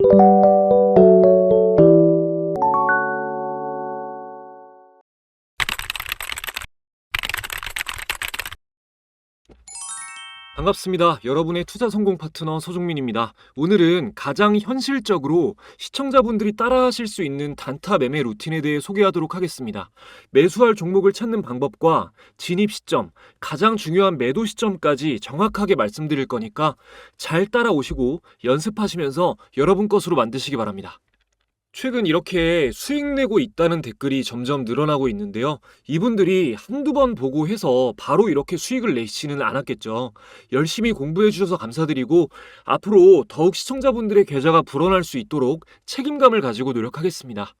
you. 반갑습니다. 여러분의 투자 성공 파트너 서종민입니다. 오늘은 가장 현실적으로 시청자분들이 따라하실 수 있는 단타 매매 루틴에 대해 소개하도록 하겠습니다. 매수할 종목을 찾는 방법과 진입 시점, 가장 중요한 매도 시점까지 정확하게 말씀드릴 거니까 잘 따라오시고 연습하시면서 여러분 것으로 만드시기 바랍니다. 최근 이렇게 수익 내고 있다는 댓글이 점점 늘어나고 있는데요. 이분들이 한두 번 보고 해서 바로 이렇게 수익을 내시지는 않았겠죠. 열심히 공부해 주셔서 감사드리고 앞으로 더욱 시청자분들의 계좌가 불어날 수 있도록 책임감을 가지고 노력하겠습니다.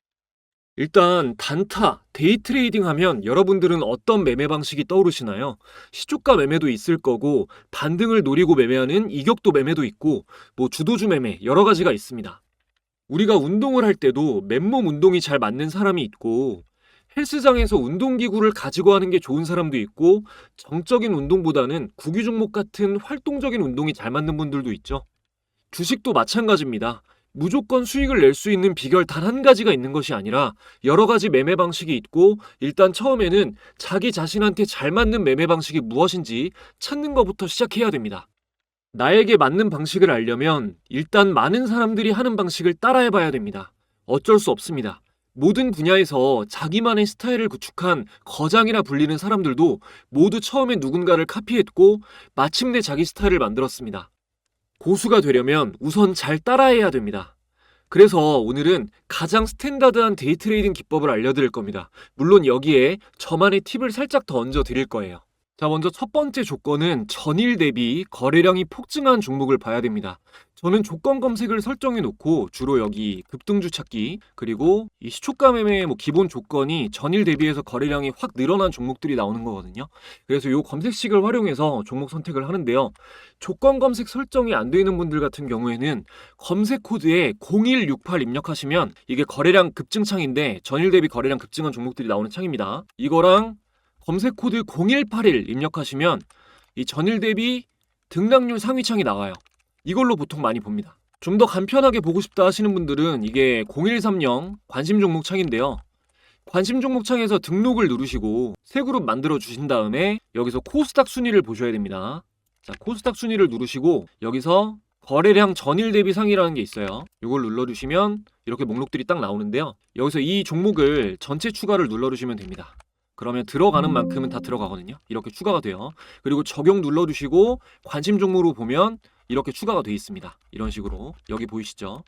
일단 단타, 데이 트레이딩 하면 여러분들은 어떤 매매 방식이 떠오르시나요? 시초가 매매도 있을 거고 반등을 노리고 매매하는 이격도 매매도 있고 뭐 주도주 매매 여러 가지가 있습니다. 우리가 운동을 할 때도 맨몸 운동이 잘 맞는 사람이 있고 헬스장에서 운동기구를 가지고 하는 게 좋은 사람도 있고 정적인 운동보다는 구기 종목 같은 활동적인 운동이 잘 맞는 분들도 있죠. 주식도 마찬가지입니다. 무조건 수익을 낼 수 있는 비결 단 한 가지가 있는 것이 아니라 여러 가지 매매 방식이 있고 일단 처음에는 자기 자신한테 잘 맞는 매매 방식이 무엇인지 찾는 것부터 시작해야 됩니다. 나에게 맞는 방식을 알려면 일단 많은 사람들이 하는 방식을 따라해 봐야 됩니다. 어쩔 수 없습니다. 모든 분야에서 자기만의 스타일을 구축한 거장이라 불리는 사람들도 모두 처음에 누군가를 카피했고 마침내 자기 스타일을 만들었습니다. 고수가 되려면 우선 잘 따라해야 됩니다. 그래서 오늘은 가장 스탠다드한 데이 트레이딩 기법을 알려드릴 겁니다. 물론 여기에 저만의 팁을 살짝 더 얹어 드릴 거예요. 자, 먼저 첫 번째 조건은 전일 대비 거래량이 폭증한 종목을 봐야 됩니다. 저는 조건 검색을 설정해 놓고 주로 여기 급등주 찾기 그리고 이 시초가 매매의 뭐 기본 조건이 전일 대비해서 거래량이 확 늘어난 종목들이 나오는 거거든요. 그래서 이 검색식을 활용해서 종목 선택을 하는데요. 조건 검색 설정이 안 되는 분들 같은 경우에는 검색 코드에 0168 입력하시면 이게 거래량 급증 창인데 전일 대비 거래량 급증한 종목들이 나오는 창입니다. 이거랑 검색 코드 0181 입력하시면 이 전일 대비 등락률 상위 창이 나와요. 이걸로 보통 많이 봅니다. 좀 더 간편하게 보고 싶다 하시는 분들은 이게 0130 관심 종목 창인데요. 관심 종목 창에서 등록을 누르시고 새 그룹 만들어 주신 다음에 여기서 코스닥 순위를 보셔야 됩니다. 자, 코스닥 순위를 누르시고 여기서 거래량 전일 대비 상이라는 게 있어요. 이걸 눌러주시면 이렇게 목록들이 딱 나오는데요. 여기서 이 종목을 전체 추가를 눌러주시면 됩니다. 그러면 들어가는 만큼은 다 들어가거든요. 이렇게 추가가 돼요. 그리고 적용 눌러주시고 관심 종목으로 보면 이렇게 추가가 돼 있습니다. 이런 식으로 여기 보이시죠?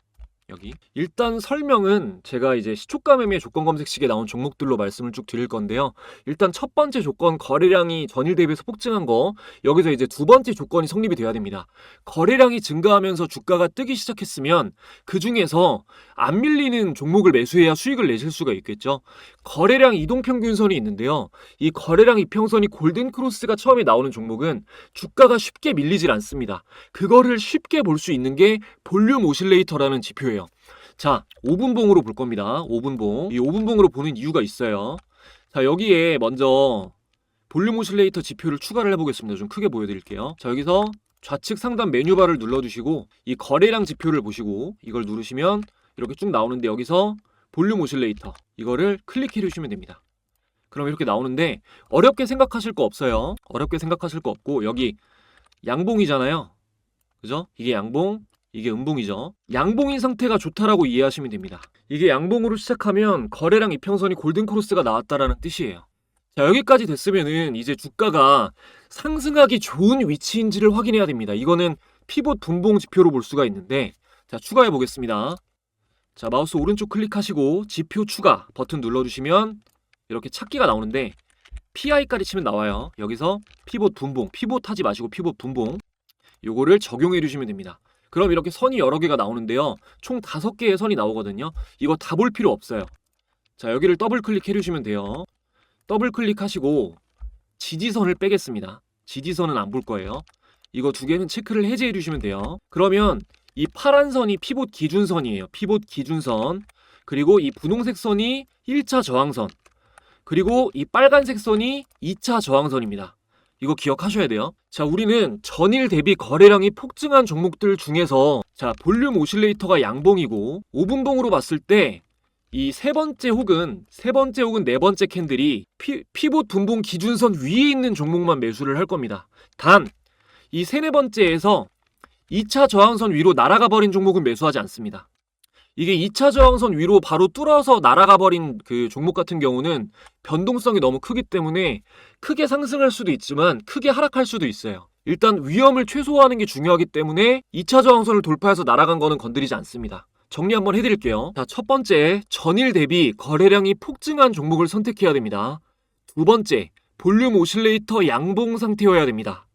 여기 일단 설명은 제가 이제 시초가 매매 조건 검색식에 나온 종목들로 말씀을 쭉 드릴 건데요. 일단 첫 번째 조건 거래량이 전일 대비해서 폭증한 거 여기서 이제 두 번째 조건이 성립이 돼야 됩니다. 거래량이 증가하면서 주가가 뜨기 시작했으면 그 중에서 안 밀리는 종목을 매수해야 수익을 내실 수가 있겠죠. 거래량 이동평균선이 있는데요. 이 거래량 이평선이 골든 크로스가 처음에 나오는 종목은 주가가 쉽게 밀리질 않습니다. 그거를 쉽게 볼 수 있는 게 볼륨 오실레이터라는 지표예요. 자, 5분봉으로 볼 겁니다. 5분봉. 이 5분봉으로 보는 이유가 있어요. 자, 여기에 먼저 볼륨 오실레이터 지표를 추가를 해보겠습니다. 좀 크게 보여드릴게요. 자, 여기서 좌측 상단 메뉴바를 눌러주시고 이 거래량 지표를 보시고 이걸 누르시면 이렇게 쭉 나오는데 여기서 볼륨 오실레이터 이거를 클릭해 주시면 됩니다. 그럼 이렇게 나오는데 어렵게 생각하실 거 없어요. 어렵게 생각하실 거 없고 여기 양봉이잖아요. 그죠? 이게 양봉, 이게 음봉이죠. 양봉인 상태가 좋다라고 이해하시면 됩니다. 이게 양봉으로 시작하면 거래량 이평선이 골든 크로스가 나왔다라는 뜻이에요. 자, 여기까지 됐으면은 이제 주가가 상승하기 좋은 위치인지를 확인해야 됩니다. 이거는 피봇 분봉 지표로 볼 수가 있는데 자, 추가해 보겠습니다. 자, 마우스 오른쪽 클릭하시고 지표 추가 버튼 눌러주시면 이렇게 찾기가 나오는데 PI까지 치면 나와요. 여기서 피봇 분봉, 피봇 하지 마시고 피봇 분봉 요거를 적용해 주시면 됩니다. 그럼 이렇게 선이 여러 개가 나오는데요. 총 다섯 개의 선이 나오거든요. 이거 다 볼 필요 없어요. 자, 여기를 더블 클릭해 주시면 돼요. 더블 클릭하시고 지지선을 빼겠습니다. 지지선은 안 볼 거예요. 이거 두 개는 체크를 해제해 주시면 돼요. 그러면 이 파란 선이 피봇 기준선이에요. 피봇 기준선. 그리고 이 분홍색 선이 1차 저항선. 그리고 이 빨간색 선이 2차 저항선입니다. 이거 기억하셔야 돼요. 자, 우리는 전일 대비 거래량이 폭증한 종목들 중에서 자, 볼륨 오실레이터가 양봉이고 5분봉으로 봤을 때 이 세 번째 혹은 세 번째 혹은 네 번째 캔들이 피, 피봇 분봉 기준선 위에 있는 종목만 매수를 할 겁니다. 단 이 세네 번째에서 2차 저항선 위로 날아가 버린 종목은 매수하지 않습니다. 이게 2차 저항선 위로 바로 뚫어서 날아가 버린 그 종목 같은 경우는 변동성이 너무 크기 때문에 크게 상승할 수도 있지만 크게 하락할 수도 있어요. 일단 위험을 최소화하는 게 중요하기 때문에 2차 저항선을 돌파해서 날아간 거는 건드리지 않습니다. 정리 한번 해드릴게요. 자, 첫 번째, 전일 대비 거래량이 폭증한 종목을 선택해야 됩니다. 두 번째, 볼륨 오실레이터 양봉 상태여야 됩니다.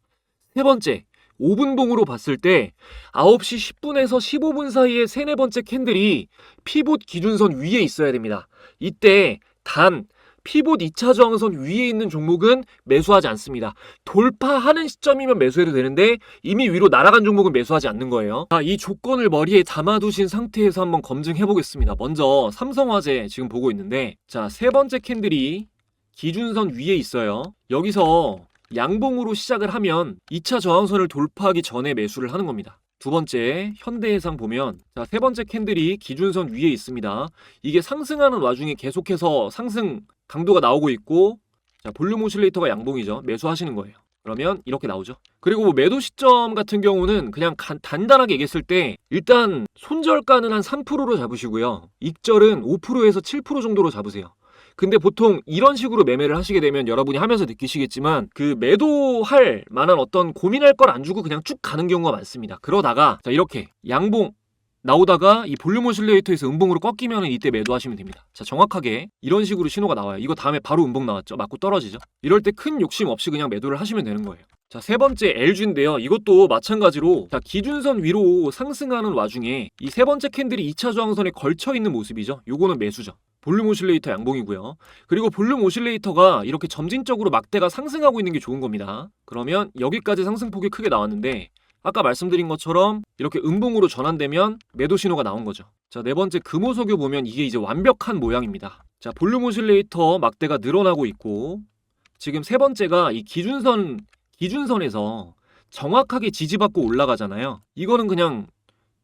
세 번째, 5분봉으로 봤을 때 9시 10분에서 15분 사이에 세네 번째 캔들이 피봇 기준선 위에 있어야 됩니다. 이때 단 피봇 2차 저항선 위에 있는 종목은 매수하지 않습니다. 돌파하는 시점이면 매수해도 되는데 이미 위로 날아간 종목은 매수하지 않는 거예요. 자, 이 조건을 머리에 담아두신 상태에서 한번 검증해 보겠습니다. 먼저 삼성화재 지금 보고 있는데 자, 세 번째 캔들이 기준선 위에 있어요. 여기서 양봉으로 시작을 하면 2차 저항선을 돌파하기 전에 매수를 하는 겁니다. 두 번째 현대해상 보면 자, 세 번째 캔들이 기준선 위에 있습니다. 이게 상승하는 와중에 계속해서 상승 강도가 나오고 있고 자, 볼륨 오실레이터가 양봉이죠. 매수하시는 거예요. 그러면 이렇게 나오죠. 그리고 뭐 매도 시점 같은 경우는 그냥 간- 단단하게 얘기했을 때 일단 손절가는 한 3%로 잡으시고요. 익절은 5%에서 7% 정도로 잡으세요. 근데 보통 이런 식으로 매매를 하시게 되면 여러분이 하면서 느끼시겠지만 그 매도할 만한 어떤 고민할 걸 안 주고 그냥 쭉 가는 경우가 많습니다. 그러다가 자 이렇게 양봉 나오다가 이 볼륨 오실레이터에서 음봉으로 꺾이면 이때 매도하시면 됩니다. 자 정확하게 이런 식으로 신호가 나와요. 이거 다음에 바로 음봉 나왔죠. 맞고 떨어지죠. 이럴 때 큰 욕심 없이 그냥 매도를 하시면 되는 거예요. 자 세 번째 LG인데요. 이것도 마찬가지로 자 기준선 위로 상승하는 와중에 이 세 번째 캔들이 2차 저항선에 걸쳐 있는 모습이죠. 요거는 매수죠. 볼륨 오실레이터 양봉이고요. 그리고 볼륨 오실레이터가 이렇게 점진적으로 막대가 상승하고 있는 게 좋은 겁니다. 그러면 여기까지 상승폭이 크게 나왔는데 아까 말씀드린 것처럼 이렇게 음봉으로 전환되면 매도 신호가 나온 거죠. 자, 네 번째 금호석유 보면 이게 이제 완벽한 모양입니다. 자, 볼륨 오실레이터 막대가 늘어나고 있고 지금 세 번째가 이 기준선 기준선에서 정확하게 지지받고 올라가잖아요. 이거는 그냥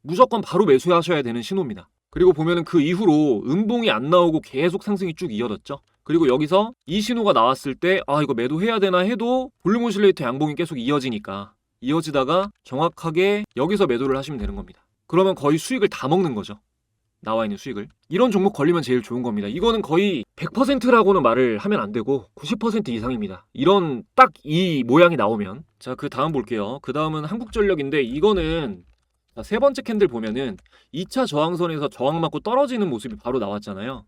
무조건 바로 매수하셔야 되는 신호입니다. 그리고 보면은 그 이후로 음봉이 안 나오고 계속 상승이 쭉 이어졌죠. 그리고 여기서 이 신호가 나왔을 때 아 이거 매도해야 되나 해도 볼륨 오실레이터 양봉이 계속 이어지니까 이어지다가 정확하게 여기서 매도를 하시면 되는 겁니다. 그러면 거의 수익을 다 먹는 거죠. 나와 있는 수익을. 이런 종목 걸리면 제일 좋은 겁니다. 이거는 거의 100%라고는 말을 하면 안 되고 90% 이상입니다. 이런 딱 이 모양이 나오면 자, 그 다음 볼게요. 그 다음은 한국전력인데 이거는 자, 세 번째 캔들 보면은 2차 저항선에서 저항 맞고 떨어지는 모습이 바로 나왔잖아요.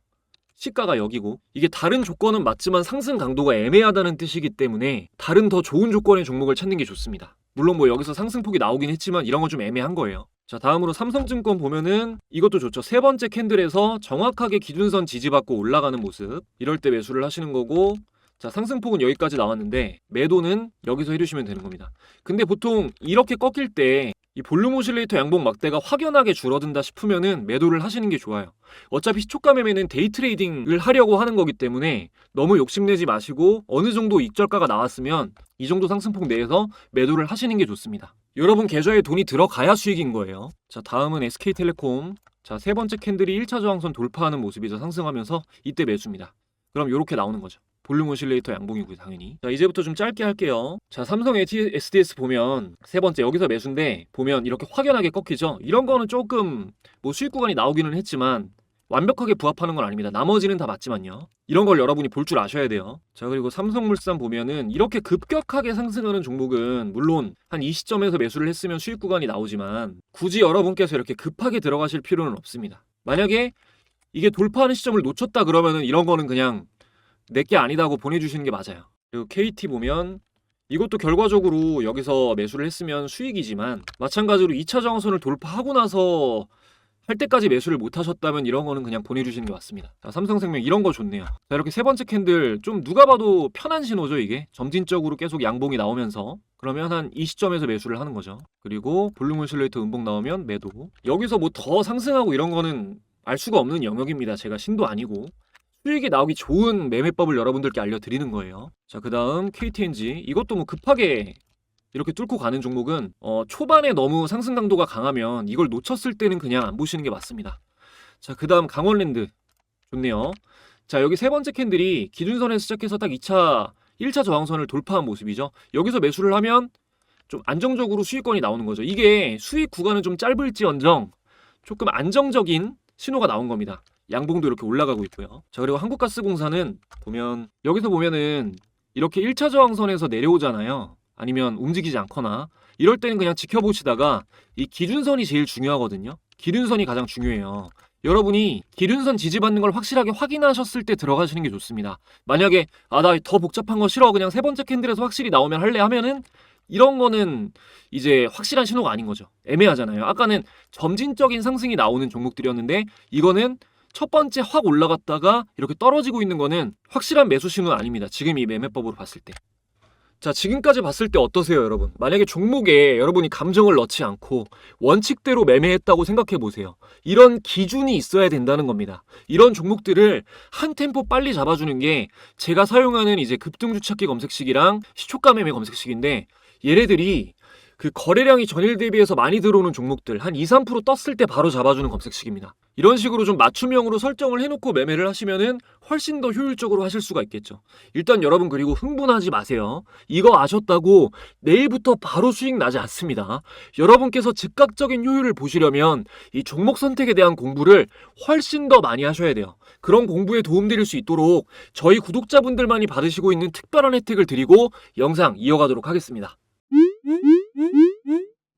시가가 여기고 이게 다른 조건은 맞지만 상승 강도가 애매하다는 뜻이기 때문에 다른 더 좋은 조건의 종목을 찾는 게 좋습니다. 물론 뭐 여기서 상승폭이 나오긴 했지만 이런 건 좀 애매한 거예요. 자 다음으로 삼성증권 보면은 이것도 좋죠. 세 번째 캔들에서 정확하게 기준선 지지받고 올라가는 모습 이럴 때 매수를 하시는 거고 자 상승폭은 여기까지 나왔는데 매도는 여기서 해주시면 되는 겁니다. 근데 보통 이렇게 꺾일 때 이 볼륨 오실레이터 양봉 막대가 확연하게 줄어든다 싶으면은 매도를 하시는 게 좋아요. 어차피 시초가 매매는 데이 트레이딩을 하려고 하는 거기 때문에 너무 욕심내지 마시고 어느 정도 익절가가 나왔으면 이 정도 상승폭 내에서 매도를 하시는 게 좋습니다. 여러분 계좌에 돈이 들어가야 수익인 거예요. 자, 다음은 SK텔레콤. 자, 세 번째 캔들이 1차 저항선 돌파하는 모습이죠. 상승하면서 이때 매수입니다. 그럼 이렇게 나오는 거죠. 볼륨 오실레이터 양봉이고요, 당연히. 자, 이제부터 좀 짧게 할게요. 자, 삼성 SDS 보면 세 번째 여기서 매수인데 보면 이렇게 확연하게 꺾이죠. 이런 거는 조금 뭐 수익 구간이 나오기는 했지만 완벽하게 부합하는 건 아닙니다. 나머지는 다 맞지만요. 이런 걸 여러분이 볼 줄 아셔야 돼요. 자, 그리고 삼성물산 보면은 이렇게 급격하게 상승하는 종목은 물론 한 이 시점에서 매수를 했으면 수익 구간이 나오지만 굳이 여러분께서 이렇게 급하게 들어가실 필요는 없습니다. 만약에 이게 돌파하는 시점을 놓쳤다 그러면은 이런 거는 그냥 내게 아니다고 보내주시는 게 맞아요. 그리고 KT 보면 이것도 결과적으로 여기서 매수를 했으면 수익이지만 마찬가지로 2차 정선을 돌파하고 나서 할 때까지 매수를 못 하셨다면 이런 거는 그냥 보내주시는 게 맞습니다. 자, 삼성생명 이런 거 좋네요. 자, 이렇게 세 번째 캔들 좀 누가 봐도 편한 신호죠 이게 점진적으로 계속 양봉이 나오면서 그러면 한 이 시점에서 매수를 하는 거죠. 그리고 볼륨 오실레이터 음봉 나오면 매도. 여기서 뭐 더 상승하고 이런 거는 알 수가 없는 영역입니다. 제가 신도 아니고 수익이 나오기 좋은 매매법을 여러분들께 알려드리는 거예요. 자, 그 다음 KTNG. 이것도 뭐 급하게 이렇게 뚫고 가는 종목은 어, 초반에 너무 상승 강도가 강하면 이걸 놓쳤을 때는 그냥 안 보시는 게 맞습니다. 자, 그 다음 강원랜드. 좋네요. 자, 여기 세 번째 캔들이 기준선에서 시작해서 딱 2차, 1차 저항선을 돌파한 모습이죠. 여기서 매수를 하면 좀 안정적으로 수익권이 나오는 거죠. 이게 수익 구간은 좀 짧을지언정 조금 안정적인 신호가 나온 겁니다. 양봉도 이렇게 올라가고 있고요. 자, 그리고 한국가스공사는 보면 여기서 보면은 이렇게 1차 저항선에서 내려오잖아요. 아니면 움직이지 않거나 이럴 때는 그냥 지켜보시다가 이 기준선이 제일 중요하거든요. 기준선이 가장 중요해요. 여러분이 기준선 지지받는 걸 확실하게 확인하셨을 때 들어가시는 게 좋습니다. 만약에 아 나 더 복잡한 거 싫어 그냥 세 번째 캔들에서 확실히 나오면 할래 하면은 이런 거는 이제 확실한 신호가 아닌 거죠. 애매하잖아요. 아까는 점진적인 상승이 나오는 종목들이었는데 이거는 첫 번째 확 올라갔다가 이렇게 떨어지고 있는 거는 확실한 매수 신호는 아닙니다. 지금 이 매매법으로 봤을 때. 자, 지금까지 봤을 때 어떠세요, 여러분? 만약에 종목에 여러분이 감정을 넣지 않고 원칙대로 매매했다고 생각해 보세요. 이런 기준이 있어야 된다는 겁니다. 이런 종목들을 한 템포 빨리 잡아주는 게 제가 사용하는 이제 급등주찾기 검색식이랑 시초가 매매 검색식인데 얘네들이 그 거래량이 전일 대비해서 많이 들어오는 종목들 한 2, 3% 떴을 때 바로 잡아주는 검색식입니다. 이런 식으로 좀 맞춤형으로 설정을 해놓고 매매를 하시면은 훨씬 더 효율적으로 하실 수가 있겠죠. 일단 여러분 그리고 흥분하지 마세요. 이거 아셨다고 내일부터 바로 수익 나지 않습니다. 여러분께서 즉각적인 효율을 보시려면 이 종목 선택에 대한 공부를 훨씬 더 많이 하셔야 돼요. 그런 공부에 도움드릴 수 있도록 저희 구독자분들만이 받으시고 있는 특별한 혜택을 드리고 영상 이어가도록 하겠습니다.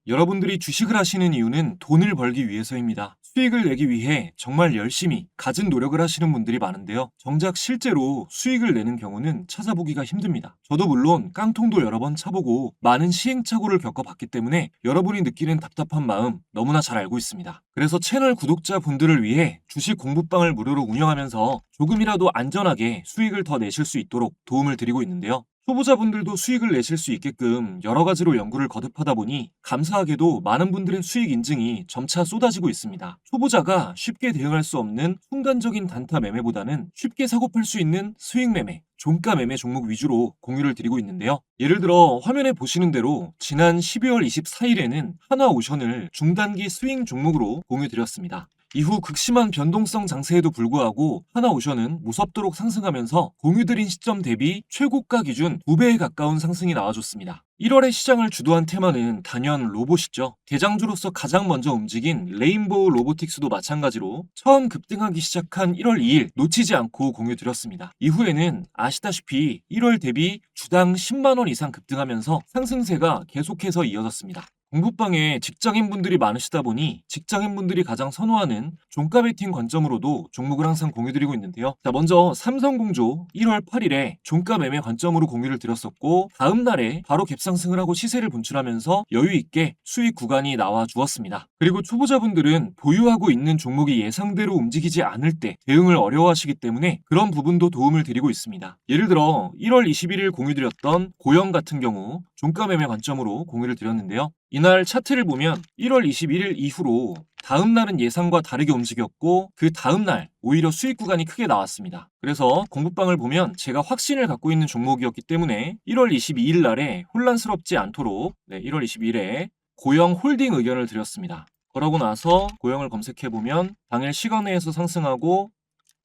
여러분들이 주식을 하시는 이유는 돈을 벌기 위해서입니다. 수익을 내기 위해 정말 열심히 갖은 노력을 하시는 분들이 많은데요. 정작 실제로 수익을 내는 경우는 찾아보기가 힘듭니다. 저도 물론 깡통도 여러 번 차보고 많은 시행착오를 겪어봤기 때문에 여러분이 느끼는 답답한 마음 너무나 잘 알고 있습니다. 그래서 채널 구독자 분들을 위해 주식 공부방을 무료로 운영하면서 조금이라도 안전하게 수익을 더 내실 수 있도록 도움을 드리고 있는데요. 초보자분들도 수익을 내실 수 있게끔 여러 가지로 연구를 거듭하다 보니 감사하게도 많은 분들의 수익 인증이 점차 쏟아지고 있습니다. 초보자가 쉽게 대응할 수 없는 순간적인 단타 매매보다는 쉽게 사고팔 수 있는 수익 매매, 종가 매매 종목 위주로 공유를 드리고 있는데요. 예를 들어 화면에 보시는 대로 지난 12월 24일에는 하나오션을 중단기 스윙 종목으로 공유 드렸습니다. 이후 극심한 변동성 장세에도 불구하고 하나오션은 무섭도록 상승하면서 공유드린 시점 대비 최고가 기준 2배에 가까운 상승이 나와줬습니다. 1월에 시장을 주도한 테마는 단연 로봇이죠. 대장주로서 가장 먼저 움직인 레인보우 로보틱스도 마찬가지로 처음 급등하기 시작한 1월 2일 놓치지 않고 공유드렸습니다. 이후에는 아시다시피 1월 대비 주당 10만원 이상 급등하면서 상승세가 계속해서 이어졌습니다. 공부방에 직장인분들이 많으시다 보니 직장인분들이 가장 선호하는 종가 베팅 관점으로도 종목을 항상 공유드리고 있는데요. 자, 먼저 삼성공조 1월 8일에 종가 매매 관점으로 공유를 드렸었고 다음 날에 바로 갭상승을 하고 시세를 분출하면서 여유 있게 수익 구간이 나와 주었습니다. 그리고 초보자분들은 보유하고 있는 종목이 예상대로 움직이지 않을 때 대응을 어려워하시기 때문에 그런 부분도 도움을 드리고 있습니다. 예를 들어 1월 21일 공유드렸던 고영 같은 경우 종가 매매 관점으로 공유를 드렸는데요. 이날 차트를 보면 1월 21일 이후로 다음 날은 예상과 다르게 움직였고 그 다음 날 오히려 수익 구간이 크게 나왔습니다. 그래서 공부방을 보면 제가 확신을 갖고 있는 종목이었기 때문에 1월 22일 날에 혼란스럽지 않도록 네, 1월 22일에 고영 홀딩 의견을 드렸습니다. 그러고 나서 고영을 검색해 보면 당일 시간외에서 상승하고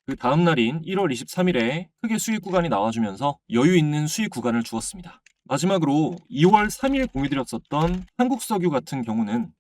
그 다음 날인 1월 23일에 크게 수익 구간이 나와주면서 여유 있는 수익 구간을 주었습니다. 마지막으로 2월 3일 공유드렸었던 한국석유 같은 경우는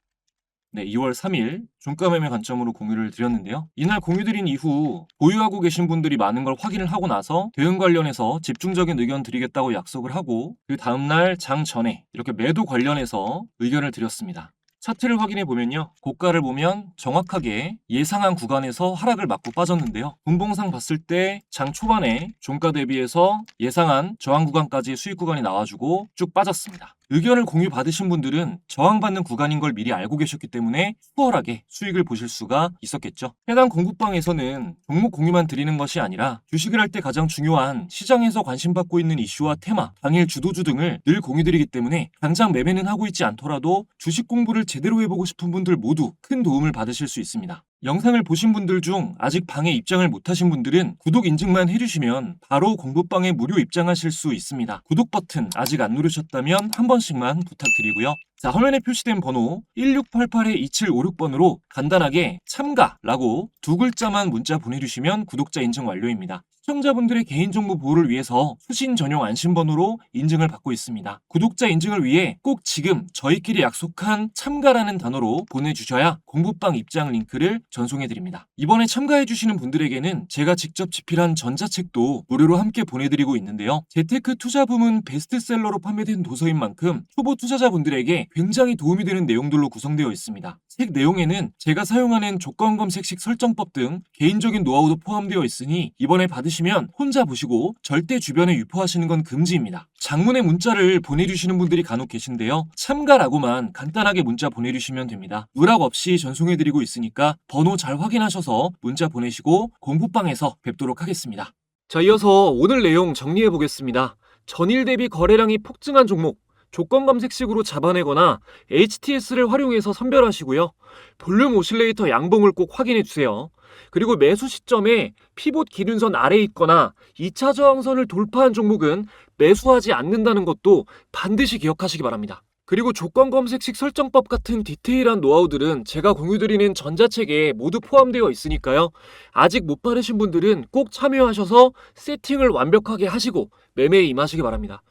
네, 2월 3일 종가 매매 관점으로 공유를 드렸는데요. 이날 공유드린 이후 보유하고 계신 분들이 많은 걸 확인을 하고 나서 대응 관련해서 집중적인 의견 드리겠다고 약속을 하고 그 다음날 장 전에 이렇게 매도 관련해서 의견을 드렸습니다. 차트를 확인해 보면요. 고가를 보면 정확하게 예상한 구간에서 하락을 맞고 빠졌는데요. 분봉상 봤을 때 장 초반에 종가 대비해서 예상한 저항 구간까지 수익 구간이 나와주고 쭉 빠졌습니다. 의견을 공유 받으신 분들은 저항받는 구간인 걸 미리 알고 계셨기 때문에 수월하게 수익을 보실 수가 있었겠죠. 해당 공급방에서는 종목 공유만 드리는 것이 아니라 주식을 할 때 가장 중요한 시장에서 관심받고 있는 이슈와 테마, 당일 주도주 등을 늘 공유드리기 때문에 당장 매매는 하고 있지 않더라도 주식 공부를 제대로 해보고 싶은 분들 모두 큰 도움을 받으실 수 있습니다. 영상을 보신 분들 중 아직 방에 입장을 못하신 분들은 구독 인증만 해주시면 바로 공부방에 무료 입장하실 수 있습니다. 구독 버튼 아직 안 누르셨다면 한 번씩만 부탁드리고요. 자, 화면에 표시된 번호 1688-2756번으로 간단하게 참가라고 두 글자만 문자 보내주시면 구독자 인증 완료입니다. 시청자분들의 개인정보 보호를 위해서 수신 전용 안심번호로 인증을 받고 있습니다. 구독자 인증을 위해 꼭 지금 저희끼리 약속한 참가라는 단어로 보내주셔야 공부방 입장 링크를 전송해드립니다. 이번에 참가해주시는 분들에게는 제가 직접 집필한 전자책도 무료로 함께 보내드리고 있는데요. 재테크 투자 부문 베스트셀러로 판매된 도서인 만큼 초보 투자자분들에게 굉장히 도움이 되는 내용들로 구성되어 있습니다. 책 내용에는 제가 사용하는 조건 검색식 설정법 등 개인적인 노하우도 포함되어 있으니 이번에 받으 시면 혼자 보시고 절대 주변에 유포하시는 건 금지입니다. 장문의 문자를 보내주시는 분들이 간혹 계신데요. 참가라고만 간단하게 문자 보내주시면 됩니다. 누락 없이 전송해드리고 있으니까 번호 잘 확인하셔서 문자 보내시고 공부방에서 뵙도록 하겠습니다. 자, 이어서 오늘 내용 정리해 보겠습니다. 전일 대비 거래량이 폭증한 종목, 조건 검색식으로 잡아내거나 HTS를 활용해서 선별하시고요. 볼륨 오실레이터 양봉을 꼭 확인해 주세요. 그리고 매수 시점에 피봇 기준선 아래에 있거나 2차 저항선을 돌파한 종목은 매수하지 않는다는 것도 반드시 기억하시기 바랍니다. 그리고 조건 검색식 설정법 같은 디테일한 노하우들은 제가 공유드리는 전자책에 모두 포함되어 있으니까요. 아직 못 받으신 분들은 꼭 참여하셔서 세팅을 완벽하게 하시고 매매에 임하시기 바랍니다.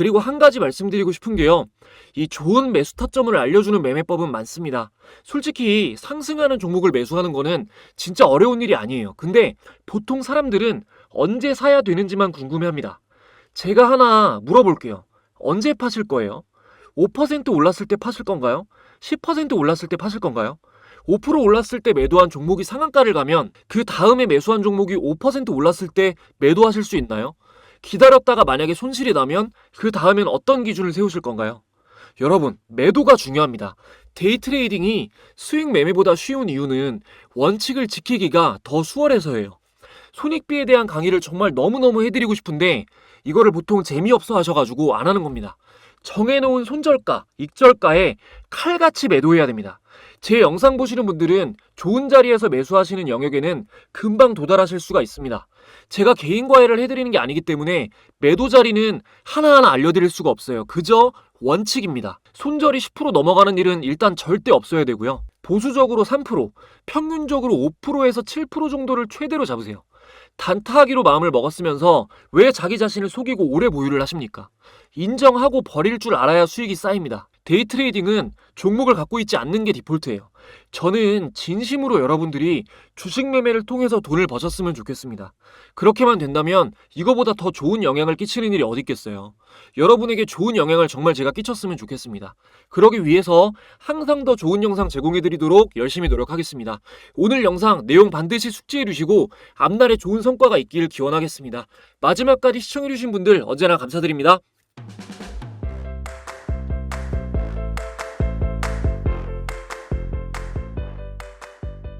그리고 한 가지 말씀드리고 싶은 게요. 이 좋은 매수 타점을 알려주는 매매법은 많습니다. 솔직히 상승하는 종목을 매수하는 거는 진짜 어려운 일이 아니에요. 근데 보통 사람들은 언제 사야 되는지만 궁금해합니다. 제가 하나 물어볼게요. 언제 파실 거예요? 5% 올랐을 때 파실 건가요? 10% 올랐을 때 파실 건가요? 5% 올랐을 때 매도한 종목이 상한가를 가면 그 다음에 매수한 종목이 5% 올랐을 때 매도하실 수 있나요? 기다렸다가 만약에 손실이 나면 그 다음엔 어떤 기준을 세우실 건가요? 여러분, 매도가 중요합니다. 데이 트레이딩이 수익 매매보다 쉬운 이유는 원칙을 지키기가 더 수월해서예요. 손익비에 대한 강의를 정말 너무너무 해드리고 싶은데 이거를 보통 재미없어 하셔가지고 안 하는 겁니다. 정해놓은 손절가, 익절가에 칼같이 매도해야 됩니다. 제 영상 보시는 분들은 좋은 자리에서 매수하시는 영역에는 금방 도달하실 수가 있습니다. 제가 개인 과외를 해드리는 게 아니기 때문에 매도 자리는 하나하나 알려드릴 수가 없어요. 그저 원칙입니다. 손절이 10% 넘어가는 일은 일단 절대 없어야 되고요. 보수적으로 3%, 평균적으로 5%에서 7% 정도를 최대로 잡으세요. 단타하기로 마음을 먹었으면서 왜 자기 자신을 속이고 오래 보유를 하십니까? 인정하고 버릴 줄 알아야 수익이 쌓입니다. 데이 트레이딩은 종목을 갖고 있지 않는 게 디폴트예요. 저는 진심으로 여러분들이 주식 매매를 통해서 돈을 버셨으면 좋겠습니다. 그렇게만 된다면 이거보다 더 좋은 영향을 끼치는 일이 어디 있겠어요. 여러분에게 좋은 영향을 정말 제가 끼쳤으면 좋겠습니다. 그러기 위해서 항상 더 좋은 영상 제공해 드리도록 열심히 노력하겠습니다. 오늘 영상 내용 반드시 숙지해 주시고 앞날에 좋은 성과가 있길 기원하겠습니다. 마지막까지 시청해 주신 분들 언제나 감사드립니다.